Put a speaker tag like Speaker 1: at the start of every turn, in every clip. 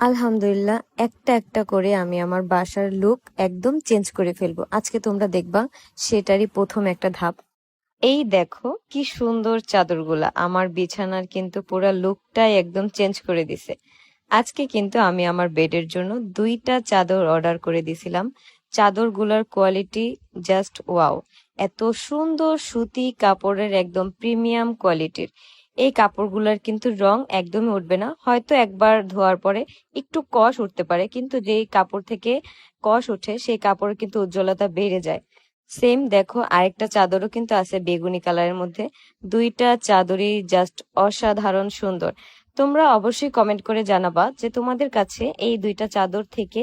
Speaker 1: আলহামদুলিল্লাহ, একটা একটা করে আমি আমার বাসার লুক একদম চেঞ্জ করে ফেলব। আজকে তোমরা দেখবা, সেটারই প্রথম একটা ধাপ। এই দেখো, কি সুন্দর চাদরগুলা। আমার বিছানার কিন্তু পুরো লুকটাই একদম চেঞ্জ করে দিছে। আজকে কিন্তু আমি আমার বেডের জন্য দুইটা চাদর অর্ডার করে দিছিলাম। চাদরগুলোর কোয়ালিটি জাস্ট ওয়াও এত সুন্দর সুতি কাপড়ের একদম প্রিমিয়াম কোয়ালিটির এই কাপড়গুলোর কিন্তু রং একদমই উঠবে না। হয়তো একবার ধোয়ার পরে একটু কষ উঠতে পারে, কিন্তু যেই কাপড় থেকে কষ ওঠে, সেই কাপড়ের কিন্তু উজ্জ্বলতা বেড়ে যায়। সেম দেখো, আরেকটা চাদরও কিন্তু আছে বেগুনি কালারের মধ্যে। দুইটা চাদরই জাস্ট অসাধারণ সুন্দর। তোমরা অবশ্যই কমেন্ট করে জানাবা যে তোমাদের কাছে এই দুইটা চাদর থেকে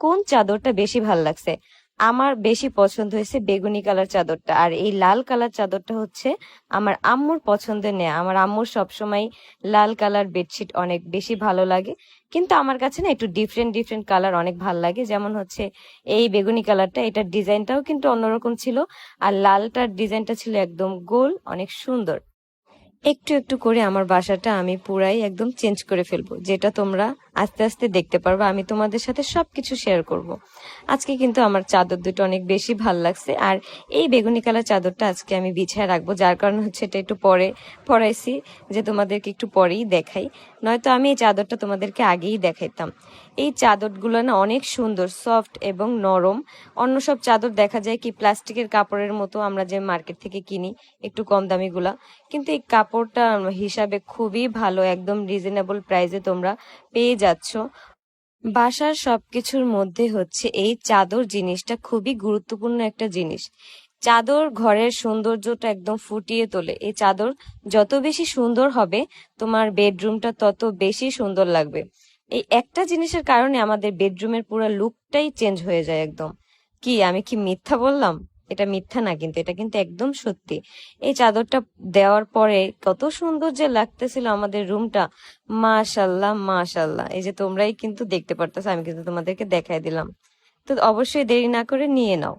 Speaker 1: কোন চাদরটা বেশি ভালো লাগছে। আমার বেশি পছন্দ হয়েছে বেগুনি কালার চাদরটা। আর এই লাল কালার চাদরটা হচ্ছে আমার আম্মুর পছন্দের নেয়া। আমার আম্মুর সবসময় লাল কালার বেডশিট অনেক বেশি ভালো লাগে। কিন্তু আমার কাছে না একটু ডিফারেন্ট ডিফারেন্ট কালার অনেক ভালো লাগে। যেমন হচ্ছে এই বেগুনি কালারটা, এটার ডিজাইনটাও কিন্তু অন্যরকম ছিল। আর লালটার ডিজাইনটা ছিল একদম গোল, অনেক সুন্দর। একটু একটু করে আমার বাসাটা আমি পুরাই একদম চেঞ্জ করে ফেলব। যেটা তোমরা আস্তে আস্তে দেখতে পারবে, আমি তোমাদের সাথে সবকিছু শেয়ার করব। আজকে কিন্তু আমার চাদর দুটো অনেক বেশি ভালো লাগছে, আর এই বেগুনি কালার চাদরটা আজকে আমি বিছায় রাখব, যার কারণে হচ্ছে এটা একটু পরে পরাইছি, যে তোমাদেরকে একটু পরেই দেখাই। নয়তো আমি এই চাদরটা তোমাদেরকে আগেই দেখাইতাম। এই চাদরগুলো না অনেক সুন্দর সফট এবং নরম। অন্য সব চাদর দেখা যায় কি, প্লাস্টিকের কাপড়ের মতো আমরা যে মার্কেট থেকে কিনি, একটু কম দামিগুলা। কিন্তু এই কাপড়টা হিসাবে খুবই ভালো, একদম রিজনেবল প্রাইসে তোমরা পেয়ে যাচ্ছ। বাসার সবকিছুর মধ্যে হচ্ছে এই চাদর জিনিসটা খুবই গুরুত্বপূর্ণ একটা জিনিস। চাদর ঘরের সৌন্দর্যটা একদম ফুটিয়ে তোলে। এই চাদর যত বেশি সুন্দর হবে, তোমার বেডরুমটা তত বেশি সুন্দর লাগবে। এই একটা জিনিসের কারণে আমাদের বেডরুমের পুরো লুকটাই চেঞ্জ হয়ে যায় একদম। কি, আমি কি মিথ্যা বললাম? এটা মিথ্যা না কিন্তু, এটা কিন্তু একদম সত্যি। এই চাদরটা দেওয়ার পরে কত সুন্দর যে লাগতেছিল আমাদের রুমটা। মাশাল্লাহ মাশাল্লাহ। এই যে তোমরাই কিন্তু দেখতে পারতেছো, আমি কিন্তু তোমাদেরকে দেখাই দিলাম। তো অবশ্যই দেরি না করে নিয়ে নাও।